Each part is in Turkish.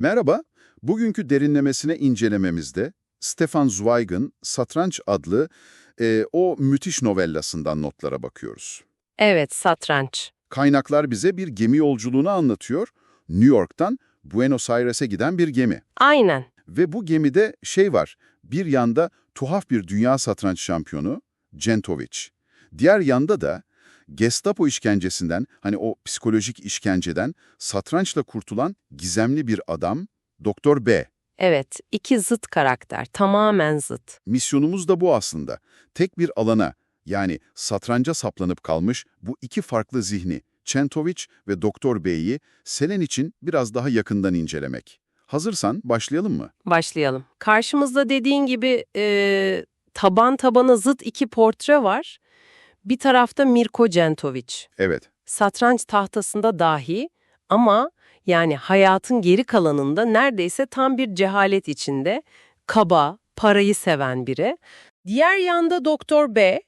Merhaba, bugünkü derinlemesine incelememizde Stefan Zweig'ın Satranç adlı e, o müthiş novellasından notlara bakıyoruz. Evet, satranç. Kaynaklar bize bir gemi yolculuğunu anlatıyor. New York'tan Buenos Aires'e giden bir gemi. Aynen. Ve bu gemide şey var, bir yanda tuhaf bir dünya satranç şampiyonu, Centovic. Diğer yanda da Gestapo işkencesinden, hani o psikolojik işkenceden satrançla kurtulan gizemli bir adam, Doktor B. Evet, iki zıt karakter, tamamen zıt. Misyonumuz da bu aslında. Tek bir alana, yani satranca saplanıp kalmış bu iki farklı zihni, Centovic ve Doktor B'yi Selen için biraz daha yakından incelemek. Hazırsan başlayalım mı? Başlayalım. Karşımızda dediğin gibi e, taban tabana zıt iki portre var. Bir tarafta Mirko Centovic. Evet. Satranç tahtasında dahi ama yani hayatın geri kalanında neredeyse tam bir cehalet içinde, kaba, parayı seven biri. Diğer yanda Doktor B,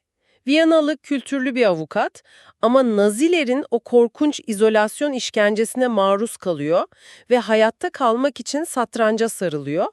Viyanalı kültürlü bir avukat ama Nazilerin o korkunç izolasyon işkencesine maruz kalıyor ve hayatta kalmak için satranca sarılıyor.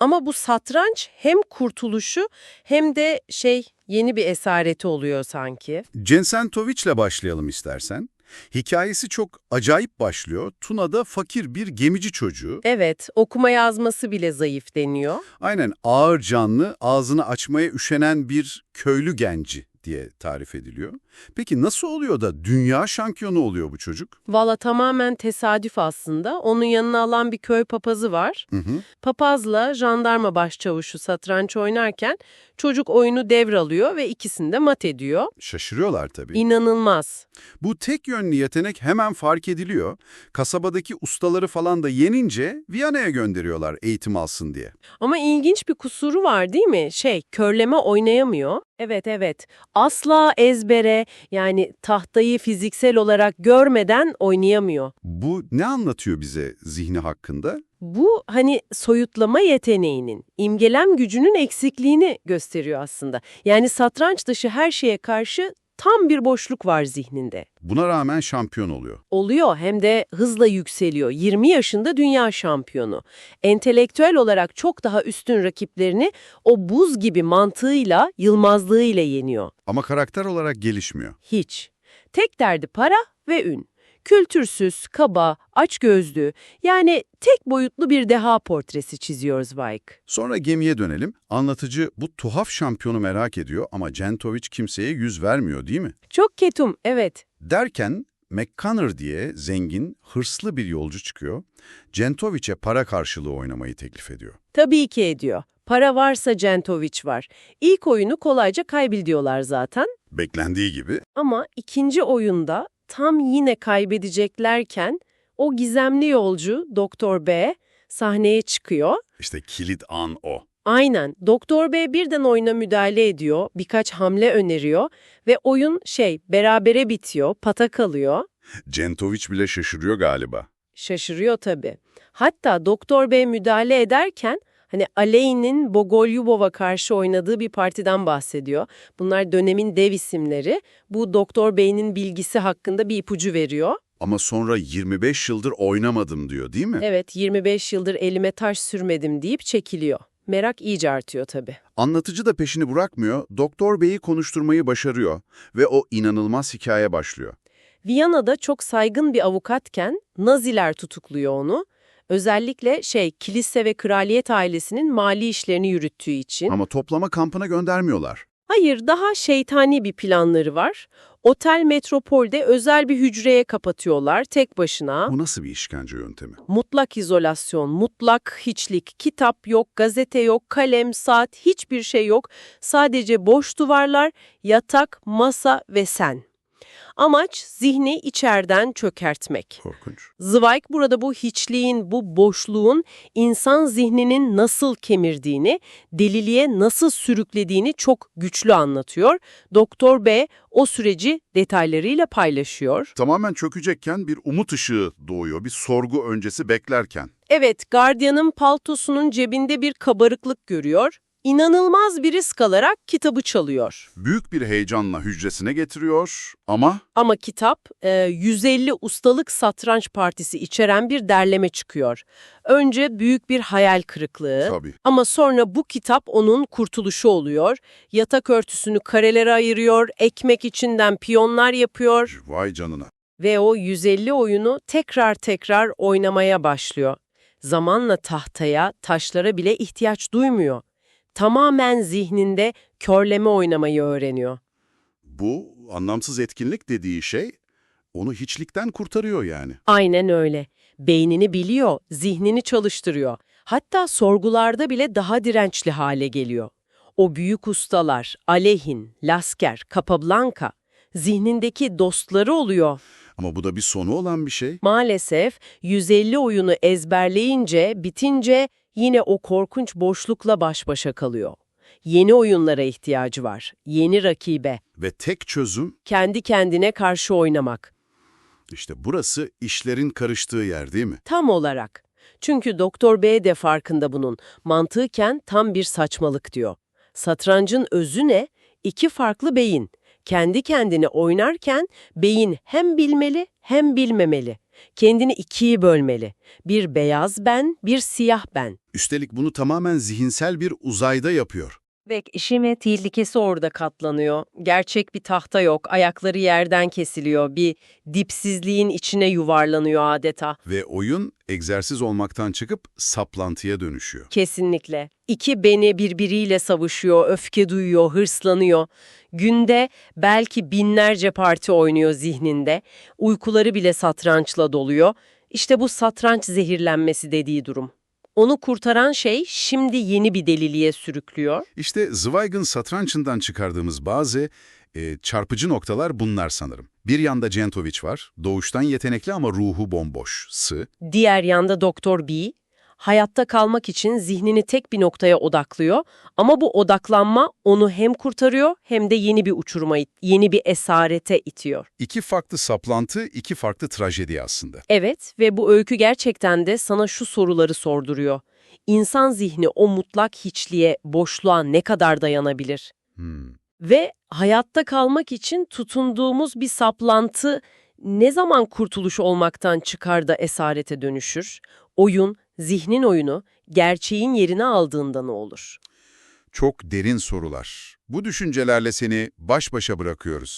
Ama bu satranç hem kurtuluşu hem de şey yeni bir esareti oluyor sanki. Censentovic'le başlayalım istersen. Hikayesi çok acayip başlıyor. Tuna'da fakir bir gemici çocuğu. Evet, okuma yazması bile zayıf deniyor. Aynen ağır canlı, ağzını açmaya üşenen bir köylü genci diye tarif ediliyor. Peki nasıl oluyor da dünya şampiyonu oluyor bu çocuk? Valla tamamen tesadüf aslında. Onun yanına alan bir köy papazı var. Hı hı. Papazla jandarma başçavuşu satranç oynarken çocuk oyunu devralıyor ve ikisini de mat ediyor. Şaşırıyorlar tabii. İnanılmaz. Bu tek yönlü yetenek hemen fark ediliyor. Kasabadaki ustaları falan da yenince Viyana'ya gönderiyorlar eğitim alsın diye. Ama ilginç bir kusuru var değil mi? Şey, körleme oynayamıyor. Evet evet. Asla ezbere yani tahtayı fiziksel olarak görmeden oynayamıyor. Bu ne anlatıyor bize zihni hakkında? Bu hani soyutlama yeteneğinin, imgelem gücünün eksikliğini gösteriyor aslında. Yani satranç dışı her şeye karşı tam bir boşluk var zihninde. Buna rağmen şampiyon oluyor. Oluyor hem de hızla yükseliyor. 20 yaşında dünya şampiyonu. Entelektüel olarak çok daha üstün rakiplerini o buz gibi mantığıyla, yılmazlığıyla yeniyor. Ama karakter olarak gelişmiyor. Hiç. Tek derdi para ve ün. Kültürsüz, kaba, açgözlü, yani tek boyutlu bir deha portresi çiziyor Zweig. Sonra gemiye dönelim. Anlatıcı bu tuhaf şampiyonu merak ediyor ama Centovic kimseye yüz vermiyor değil mi? Çok ketum, evet. Derken McConnor diye zengin, hırslı bir yolcu çıkıyor. Centovic'e para karşılığı oynamayı teklif ediyor. Tabii ki ediyor. Para varsa Centovic var. İlk oyunu kolayca kaybediyorlar zaten. Beklendiği gibi Ama ikinci oyunda tam yine kaybedeceklerken o gizemli yolcu Doktor B sahneye çıkıyor. işte kilit an o. Aynen. Doktor B birden oyuna müdahale ediyor, birkaç hamle öneriyor ve oyun şey berabere bitiyor, pata kalıyor. Centovic bile şaşırıyor galiba. Şaşırıyor tabii. Hatta Doktor Bey müdahale ederken hani Aleyh'nin Bogolyubov'a karşı oynadığı bir partiden bahsediyor. Bunlar dönemin dev isimleri. Bu Doktor Bey'in bilgisi hakkında bir ipucu veriyor. Ama sonra 25 yıldır oynamadım diyor değil mi? Evet 25 yıldır elime taş sürmedim deyip çekiliyor. Merak iyice artıyor tabii. Anlatıcı da peşini bırakmıyor, Doktor Bey'i konuşturmayı başarıyor ve o inanılmaz hikaye başlıyor. Viyana'da çok saygın bir avukatken Naziler tutukluyor onu. Özellikle şey kilise ve kraliyet ailesinin mali işlerini yürüttüğü için. Ama toplama kampına göndermiyorlar. Hayır, daha şeytani bir planları var. Otel Metropol'de özel bir hücreye kapatıyorlar tek başına. Bu nasıl bir işkence yöntemi? Mutlak izolasyon, mutlak hiçlik, kitap yok, gazete yok, kalem, saat, hiçbir şey yok. Sadece boş duvarlar, yatak, masa ve sen. Amaç zihni içeriden çökertmek. Korkunç. Zweig burada bu hiçliğin, bu boşluğun insan zihninin nasıl kemirdiğini, deliliğe nasıl sürüklediğini çok güçlü anlatıyor. Doktor B o süreci detaylarıyla paylaşıyor. Tamamen çökecekken bir umut ışığı doğuyor, bir sorgu öncesi beklerken. Evet, gardiyanın paltosunun cebinde bir kabarıklık görüyor. İnanılmaz bir risk alarak kitabı çalıyor. Büyük bir heyecanla hücresine getiriyor ama Ama kitap e, 150 ustalık satranç partisi içeren bir derleme çıkıyor. Önce büyük bir hayal kırıklığı. tabii Ama sonra bu kitap onun kurtuluşu oluyor. Yatak örtüsünü karelere ayırıyor, ekmek içinden piyonlar yapıyor vay canına. ve o 150 oyunu tekrar tekrar oynamaya başlıyor. Zamanla tahtaya, taşlara bile ihtiyaç duymuyor. Tamamen zihninde körleme oynamayı öğreniyor. Bu anlamsız etkinlik dediği şey onu hiçlikten kurtarıyor yani. Aynen öyle. Beynini biliyor, zihnini çalıştırıyor. Hatta sorgularda bile daha dirençli hale geliyor. O büyük ustalar, Alehin, Lasker, Capablanca, zihnindeki dostları oluyor. Ama bu da bir sonu olan bir şey. Maalesef 150 oyunu ezberleyince, bitince yine o korkunç boşlukla baş başa kalıyor. Yeni oyunlara ihtiyacı var, yeni rakibe, Ve tek çözüm kendi kendine karşı oynamak. işte burası işlerin karıştığı yer değil mi? Tam olarak. Çünkü Doktor B de farkında bunun. Mantıken tam bir saçmalık diyor. Satrancın özü ne? İki farklı beyin. Kendi kendine oynarken beyin hem bilmeli hem bilmemeli. Kendini ikiye bölmeli. Bir beyaz ben, bir siyah ben. Üstelik bunu tamamen zihinsel bir uzayda yapıyor. Ve işime tehlikesi orada katlanıyor. Gerçek bir tahta yok, ayakları yerden kesiliyor. Bir dipsizliğin içine yuvarlanıyor adeta. Ve oyun egzersiz olmaktan çıkıp saplantıya dönüşüyor. Kesinlikle. İki beni birbiriyle savuşuyor, öfke duyuyor, hırslanıyor. Günde belki binlerce parti oynuyor zihninde. Uykuları bile satrançla doluyor. İşte bu satranç zehirlenmesi dediği durum. Onu kurtaran şey şimdi yeni bir deliliğe sürüklüyor. İşte Zweig'ın satrançından çıkardığımız bazı e, çarpıcı noktalar bunlar sanırım. Bir yanda Centovic var, doğuştan yetenekli ama ruhu bomboş, sı. Diğer yanda Doktor B, hayatta kalmak için zihnini tek bir noktaya odaklıyor ama bu odaklanma onu hem kurtarıyor hem de yeni bir uçuruma, yeni bir esarete itiyor. İki farklı saplantı, iki farklı trajedi aslında. Evet ve bu öykü gerçekten de sana şu soruları sorduruyor. İnsan zihni o mutlak hiçliğe, boşluğa ne kadar dayanabilir? Hmm. Ve hayatta kalmak için tutunduğumuz bir saplantı ne zaman kurtuluş olmaktan çıkar da esarete dönüşür? Oyun, zihnin oyunu, gerçeğin yerini aldığında ne olur? Çok derin sorular. Bu düşüncelerle seni baş başa bırakıyoruz.